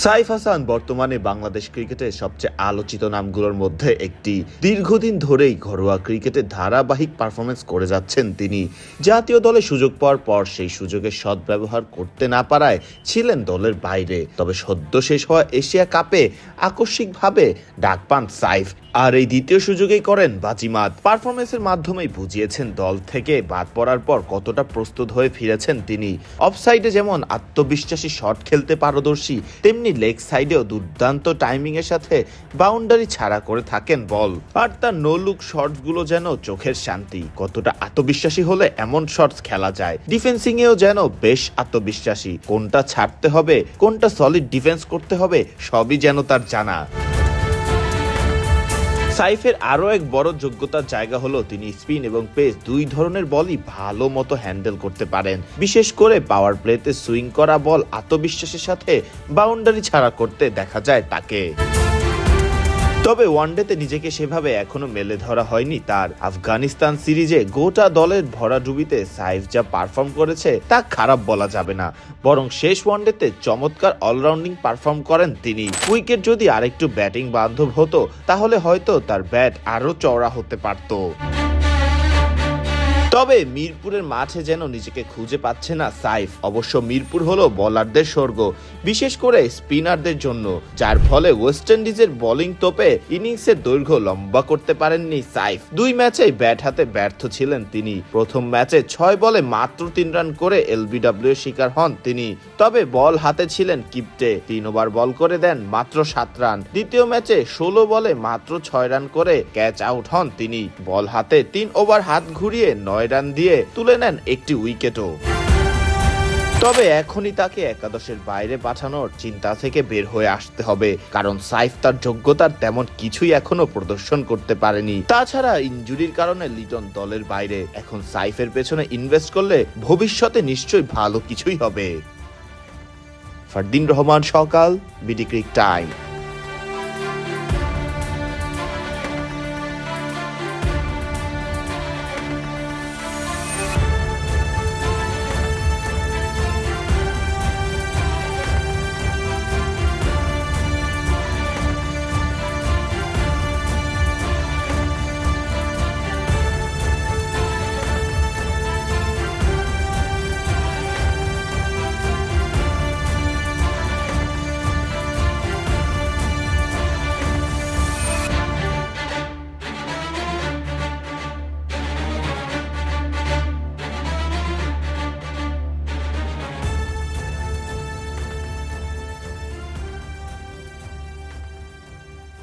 সাইফ হাসান বর্তমানে বাংলাদেশ ক্রিকেটের সবচেয়ে আলোচিত নামগুলোর মধ্যে একটি। দীর্ঘদিন ধরেই ঘরোয়া ক্রিকেটে ধারাবাহিক পারফরমেন্স করে যাচ্ছেন তিনি। জাতীয় দলে সুযোগ পাওয়ার পর সেই সুযোগের সদ্ব্যবহার করতে না পারায় ছিলেন দলের বাইরে। তবে সদ্য শেষ হওয়া এশিয়া কাপে আকস্মিকভাবে ডাক পান সাইফ। আর এই দ্বিতীয় সুযোগেই করেন বাজিমাত। পারফরমেন্সের মাধ্যমেই বুঝিয়েছেন দল থেকে বাদ পড়ার পর কতটা প্রস্তুত হয়ে ফিরেছেন তিনি। অফসাইডে যেমন আত্মবিশ্বাসী শট খেলতে পারদর্শী, তেমনি লেগ সাইডেও দুর্দান্ত টাইমিং এর সাথে বাউন্ডারি ছাড়া করে থাকেন বল। আর তার নো লুক শটসগুলো যেন চোখের শান্তি। কতটা আত্মবিশ্বাসী হলে এমন শটস খেলা যায়। ডিফেন্সিং এও যেন বেশ আত্মবিশ্বাসী। কোনটা ছাড়তে হবে, কোনটা সলিড ডিফেন্স করতে হবে, সবই যেন তার জানা। সাইফের আরও এক বড় যোগ্যতার জায়গা হলো তিনি স্পিন এবং পেস দুই ধরনের বলই ভালো মতো হ্যান্ডেল করতে পারেন। বিশেষ করে পাওয়ার প্লেতে সুইং করা বল আত্মবিশ্বাসের সাথে বাউন্ডারি ছাড়া করতে দেখা যায় তাকে। তবে ওয়ানডেতে নিজেকে সেভাবে এখনও মেলে ধরা হয়নি তার আফগানিস্তান সিরিজে গোটা দলের ভরাডুবিতে সাইফ যা পারফর্ম করেছে তা খারাপ বলা যাবে না। বরং শেষ ওয়ানডেতে চমৎকার অলরাউন্ডিং পারফর্ম করেন তিনি। উইকেট যদি আরেকটু ব্যাটিং বান্ধব হতো, তাহলে হয়তো তার ব্যাট আরও চওড়া হতে পারতো। তবে মিরপুরের মাঠে যেন নিজেকে খুঁজে পাচ্ছে না সাইফ, অবশ্য মিরপুর হলো বলারদের স্বর্গ, বিশেষ করে স্পিনারদের জন্য, যার ফলে ওয়েস্ট ইন্ডিজের বোলিং তোপে ইনিংসের দৈর্ঘ্য লম্বা করতে পারেননি সাইফ। দুই ম্যাচেই ব্যাট হাতে ব্যর্থ ছিলেন তিনি। প্রথম ম্যাচে ছয় বলে মাত্র তিন রান করে এলবিডব্লিউ শিকার হন তিনি। তবে বল হাতে ছিলেন কিপটে, তিন ওভার বল করে দেন মাত্র সাত রান। দ্বিতীয় ম্যাচে ষোলো বলে মাত্র ছয় রান করে ক্যাচ আউট হন তিনি। বল হাতে তিন ওভার হাত ঘুরিয়ে নয় রান দিয়ে তুলে নেন একটি উইকেটও। তবে এখনই তাকে একাদশের বাইরে পাঠানোর চিন্তা থেকে বের হয়ে আসতে হবে, কারণ সাইফ তার যোগ্যতার তেমন কিছুই এখনও প্রদর্শন করতে পারেনি। তাছাড়া ইনজুরির কারণে লিটন দলের বাইরে, এখন সাইফের পেছনে ইনভেস্ট করলে ভবিষ্যতে নিশ্চয়ই ভালো কিছুই হবে। ফারদিন রহমান, সকাল, বিডি ক্রিক টাইম।